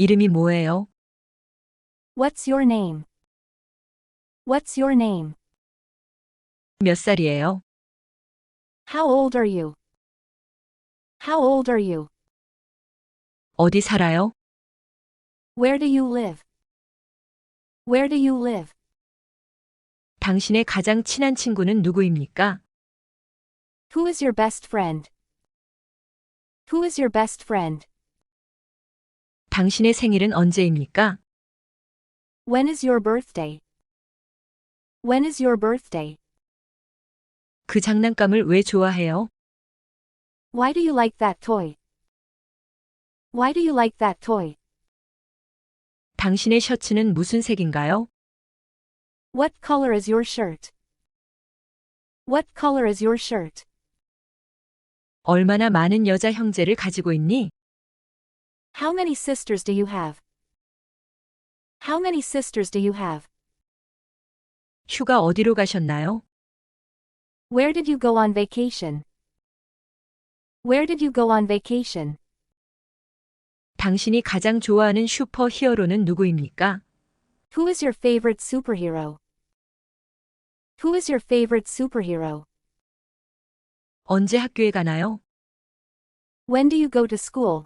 이름이 뭐예요? What's your name? What's your name? 몇 살이에요? How old are you? How old are you? 어디 살아요? Where do you live? Where do you live? 당신의 가장 친한 친구는 누구입니까? Who is your best friend? Who is your best friend? 당신의 생일은 언제입니까? When is your birthday? When is your birthday? 그 장난감을 왜 좋아해요? Why do you like that toy? Why do you like that toy? 당신의 셔츠는 무슨 색인가요? What color is your shirt? What color is your shirt? 얼마나 많은 여자 형제를 가지고 있니? How many sisters do you have? How many sisters do you have? 휴가 어디로 가셨나요? Where did you go on vacation? Where did you go on vacation? 당신이 가장 좋아하는 슈퍼 히어로는 누구입니까? Who is your favorite superhero? Who is your favorite superhero? 언제 학교에 가나요? When do you go to school?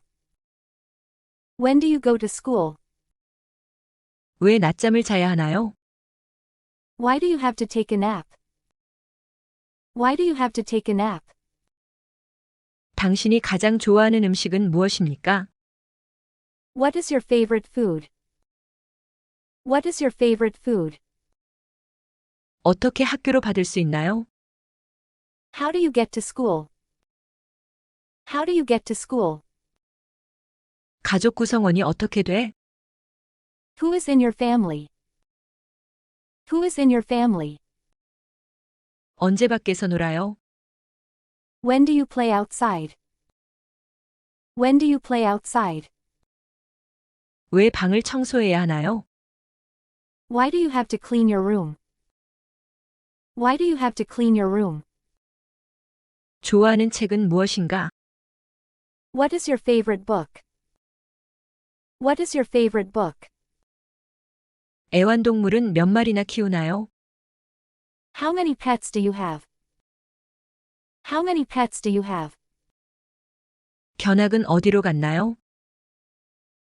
When do you go to school? 왜 낮잠을 자야 하나요? Why do you have to take a nap? Why do you have to take a nap? 당신이 가장 좋아하는 음식은 무엇입니까? What is your favorite food? What is your favorite food? 어떻게 학교로 받을 수 있나요? How do you get to school? How do you get to school? 가족 구성원이 어떻게 돼? Who is in your family? Who is in your family? 언제 밖에서 놀아요? When do you play outside? When do you play outside? 왜 방을 청소해야 하나요? Why do you have to clean your room? Why do you have to clean your room? 좋아하는 책은 무엇인가? What is your favorite book? What is your favorite book? 애완동물은 몇 마리나 키우나요? How many pets do you have? How many pets do you have? 견학은 어디로 갔나요?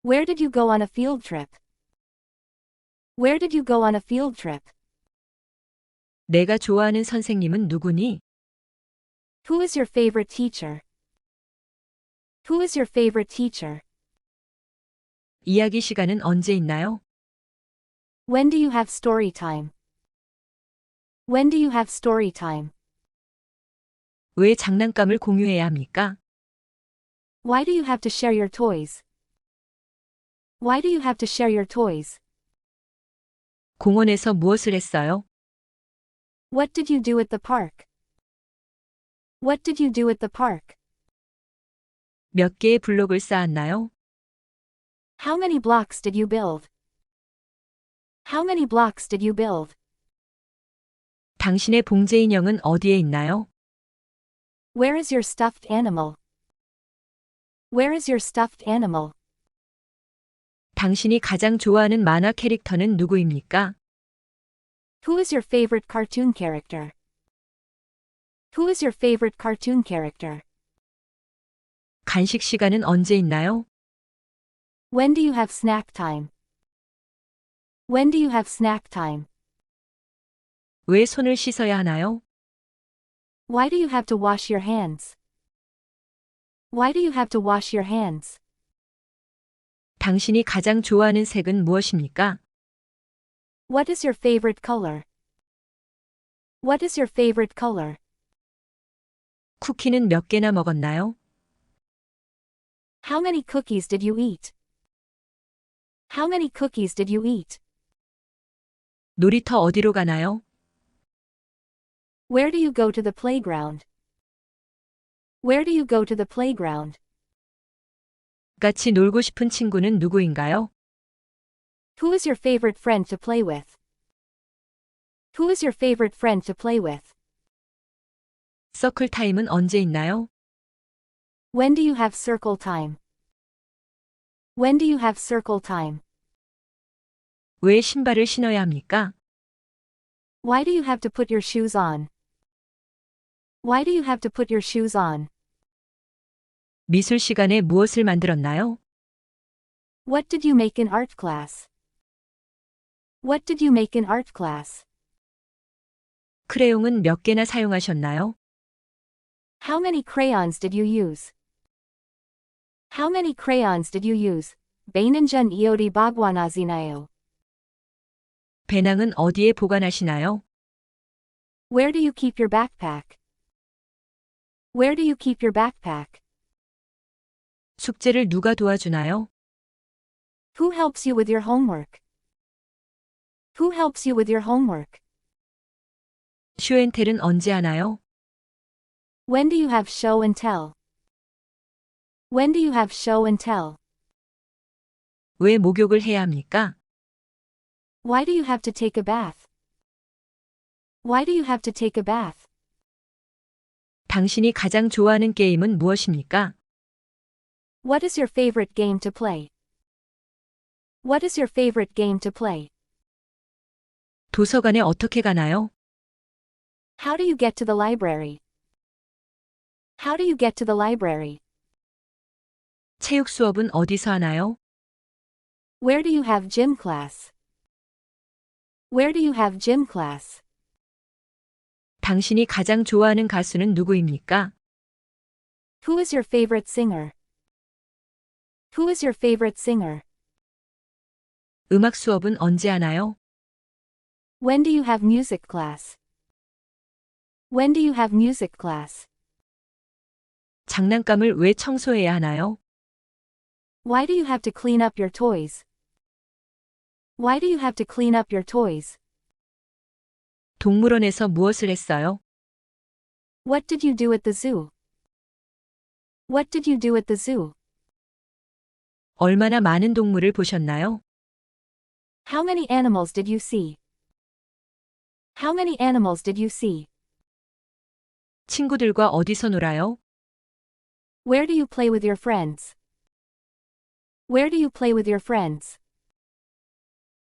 Where did you go on a field trip? Where did you go on a field trip? 내가 좋아하는 선생님은 누구니? Who is your favorite teacher? Who is your favorite teacher? 이야기 시간은 언제 있나요? When do you have story time? When do you have story time? 왜 장난감을 공유해야 합니까? Why do you have to share your toys? Why do you have to share your toys? 공원에서 무엇을 했어요? What did you do at the park? What did you do at the park? 몇 개의 블록을 쌓았나요? How many blocks did you build? How many blocks did you build? 당신의 봉제 인형은 어디에 있나요? Where is your stuffed animal? Where is your stuffed animal? 당신이 가장 좋아하는 만화 캐릭터는 누구입니까? Who is your favorite cartoon character? Who is your favorite cartoon character? 간식 시간은 언제 있나요? When do you have snack time? When do you have snack time? 왜 손을 씻어야 하나요? Why do you have to wash your hands? Why do you have to wash your hands? 당신이 가장 좋아하는 색은 무엇입니까? What is your favorite color? What is your favorite color? 쿠키는 몇 개나 먹었나요? How many cookies did you eat? How many cookies did you eat? 놀이터 어디로 가나요? Where do you go to the playground? Where do you go to the playground? 같이 놀고 싶은 친구는 누구인가요? Who is your favorite friend to play with? Who is your favorite friend to play with? 서클 타임은 언제 있나요? When do you have circle time? When do you have circle time? 왜 신발을 신어야 합니까? Why do you have to put your shoes on? Why do you have to put your shoes on? 미술 시간에 무엇을 만들었나요? What did you make in art class? What did you make in art class? 크레용은 몇 개나 사용하셨나요? How many crayons did you use? How many crayons did you use? Bainanjan iodi bagwanazinayo. 배낭은 어디에 보관하시나요? Where do you keep your backpack? Where do you keep your backpack? 숙제를 누가 도와주나요? Who helps you with your homework? Who helps you with your homework? 쇼앤텔은 언제 하나요? When do you have show and tell? When do you have show and tell? 왜 목욕을 해야 합니까? Why do you have to take a bath? Why do you have to take a bath? 당신이 가장 좋아하는 게임은 무엇입니까? What is your favorite game to play? What is your favorite game to play? 도서관에 어떻게 가나요? How do you get to the library? How do you get to the library? 체육 수업은 어디서 하나요? Where do you have gym class? Where do you have gym class? 당신이 가장 좋아하는 가수는 누구입니까? Who is your favorite singer? Who is your favorite singer? 음악 수업은 언제 하나요? When do you have music class? When do you have music class? 장난감을 왜 청소해야 하나요? Why do you have to clean up your toys? Why do you have to clean up your toys? 동물원에서 무엇을 했어요? What did you do at the zoo? What did you do at the zoo? 얼마나 많은 동물을 보셨나요? How many animals did you see? How many animals did you see? 친구들과 어디서 놀아요? Where do you play with your friends? Where do you play with your friends?